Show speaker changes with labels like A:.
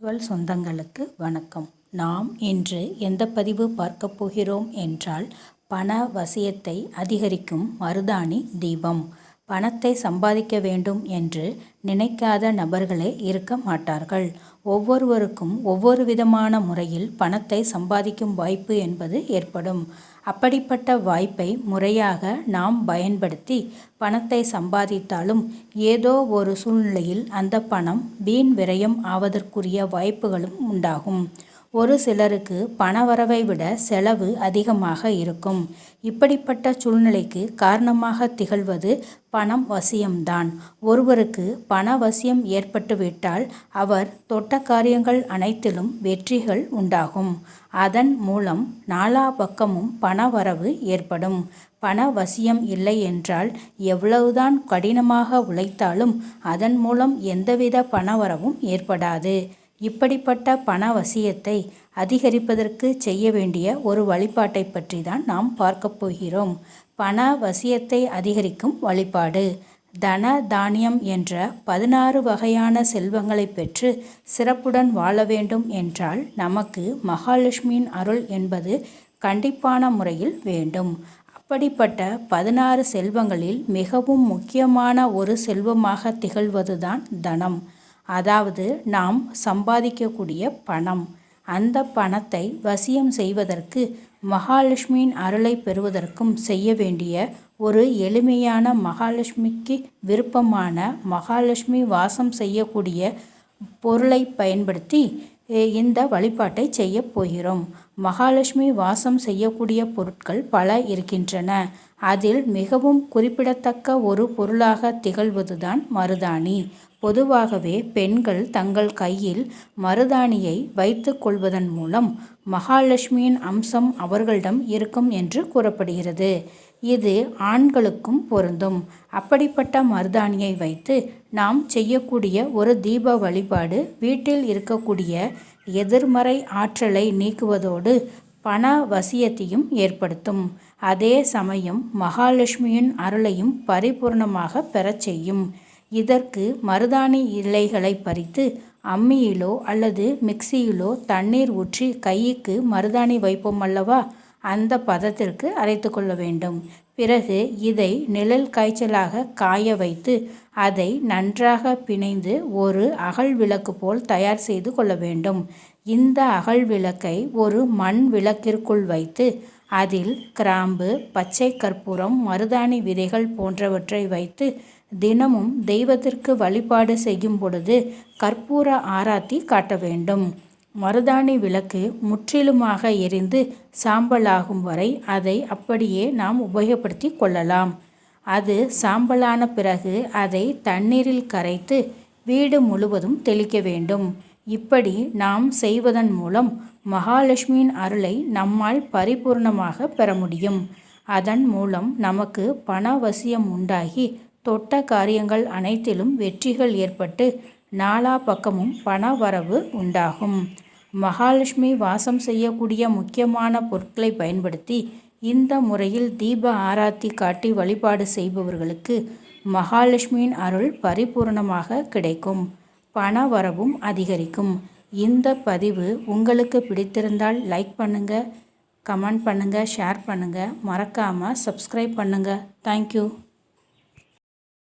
A: உங்கள் சொந்தங்களுக்கு வணக்கம். நாம் இன்று எந்த பதிவு பார்க்க போகிறோம் என்றால் பண வசியத்தை அதிகரிக்கும் மருதாணி தீபம். பணத்தை சம்பாதிக்க வேண்டும் என்று நினைக்காத நபர்களே இருக்க மாட்டார்கள். ஒவ்வொருவருக்கும் ஒவ்வொரு விதமான முறையில் பணத்தை சம்பாதிக்கும் வாய்ப்பு என்பது ஏற்படும். அப்படிப்பட்ட வாய்ப்பை முறையாக நாம் பயன்படுத்தி பணத்தை சம்பாதித்தாலும் ஏதோ ஒரு சூழ்நிலையில் அந்த பணம் வீண் விரயம் ஆவதற்குரிய வாய்ப்புகளும் உண்டாகும். ஒரு சிலருக்கு பணவரவை விட செலவு அதிகமாக இருக்கும். இப்படிப்பட்ட சூழ்நிலைக்கு காரணமாக திகழ்வது பணம் வசியம்தான். ஒருவருக்கு பண வசியம் ஏற்பட்டுவிட்டால் அவர் தொட்ட காரியங்கள் அனைத்திலும் வெற்றிகள் உண்டாகும். அதன் மூலம் நாலா பக்கமும் பணவரவு ஏற்படும். பண வசியம் இல்லை என்றால் எவ்வளவுதான் கடினமாக உழைத்தாலும் அதன் மூலம் எந்தவித பணவரவும் ஏற்படாது. இப்படிப்பட்ட பண வசியத்தை அதிகரிப்பதற்கு செய்ய வேண்டிய ஒரு வழிபாட்டை பற்றி தான் நாம் பார்க்கப் போகிறோம். பண வசியத்தை அதிகரிக்கும் வழிபாடு. தன தானியம் என்ற பதினாறு வகையான செல்வங்களை பெற்று சிறப்புடன் வாழ வேண்டும் என்றால் நமக்கு மகாலட்சுமியின் அருள் என்பது கண்டிப்பான முறையில் வேண்டும். அப்படிப்பட்ட பதினாறு செல்வங்களில் மிகவும் முக்கியமான ஒரு செல்வமாக திகழ்வதுதான் தனம். அதாவது நாம் சம்பாதிக்கக்கூடிய பணம். அந்த பணத்தை வசியம் செய்வதற்கு மகாலட்சுமியின் அருளை பெறுவதற்கும் செய்ய வேண்டிய ஒரு எளிமையான மகாலட்சுமிக்கு விருப்பமான மகாலட்சுமி வாசம் செய்யக்கூடிய பொருளை பயன்படுத்தி இந்த வழிபாட்டை செய்ய போகிறோம். மகாலட்சுமி வாசம் செய்யக்கூடிய பொருட்கள் பல இருக்கின்றன. அதில் மிகவும் குறிப்பிடத்தக்க ஒரு பொருளாக திகழ்வதுதான் மருதாணி. பொதுவாகவே பெண்கள் தங்கள் கையில் மருதாணியை வைத்து கொள்வதன் மூலம் மகாலட்சுமியின் அம்சம் அவர்களிடம் இருக்கும் என்று கூறப்படுகிறது. இது ஆண்களுக்கும் பொருந்தும். அப்படிப்பட்ட மருதாணியை வைத்து நாம் செய்யக்கூடிய ஒரு தீப வழிபாடு வீட்டில் இருக்கக்கூடிய எதிர்மறை ஆற்றலை நீக்குவதோடு பண வசியத்தையும் ஏற்படுத்தும். அதே சமயம் மகாலட்சுமியின் அருளையும் பரிபூர்ணமாக பெறச் செய்யும். இதற்கு மருதாணி இலைகளை பறித்து அம்மியிலோ அல்லது மிக்சியிலோ தண்ணீர் ஊற்றி கைக்கு மருதாணி வைப்போம் அல்லவா? அந்த பதத்திற்கு அரைத்து கொள்ள வேண்டும். பிறகு இதை நிழல் காய்ச்சலாக காய வைத்து அதை நன்றாக பிணைந்து ஒரு அகல் விளக்கு போல் தயார் செய்து கொள்ள வேண்டும். இந்த அகல் விளக்கை ஒரு மண் விளக்கிற்குள் வைத்து அதில் கிராம்பு பச்சை கற்பூரம் மருதாணி விதைகள் போன்றவற்றை வைத்து தினமும் தெய்வத்திற்கு வழிபாடு செய்யும் பொழுது கற்பூர ஆராத்தி காட்ட வேண்டும். மருதாணி விளக்கு முற்றிலுமாக எரிந்து சாம்பலாகும் வரை அதை அப்படியே நாம் உபயோகப்படுத்தி கொள்ளலாம். அது சாம்பலான பிறகு அதை தண்ணீரில் கரைத்து வீடு முழுவதும் தெளிக்க வேண்டும். இப்படி நாம் செய்வதன் மூலம் மகாலட்சுமியின் அருளை நம்மால் பரிபூர்ணமாக பெற முடியும். அதன் மூலம் நமக்கு பணவசியம் உண்டாகி தொட்ட காரியங்கள் அனைத்திலும் வெற்றிகள் ஏற்பட்டு நாலா பக்கமும் பண வரவு உண்டாகும். மகாலட்சுமி வாசம் செய்யக்கூடிய முக்கியமான பொருட்களை பயன்படுத்தி இந்த முறையில் தீப ஆராத்தி காட்டி வழிபாடு செய்பவர்களுக்கு மகாலட்சுமியின் அருள் பரிபூர்ணமாக கிடைக்கும். பண வரவும் அதிகரிக்கும். இந்த பதிவு உங்களுக்கு பிடித்திருந்தால் லைக் பண்ணுங்கள் கமெண்ட் பண்ணுங்கள் ஷேர் பண்ணுங்கள் மறக்காமல் சப்ஸ்கிரைப் பண்ணுங்கள் தேங்க்யூ.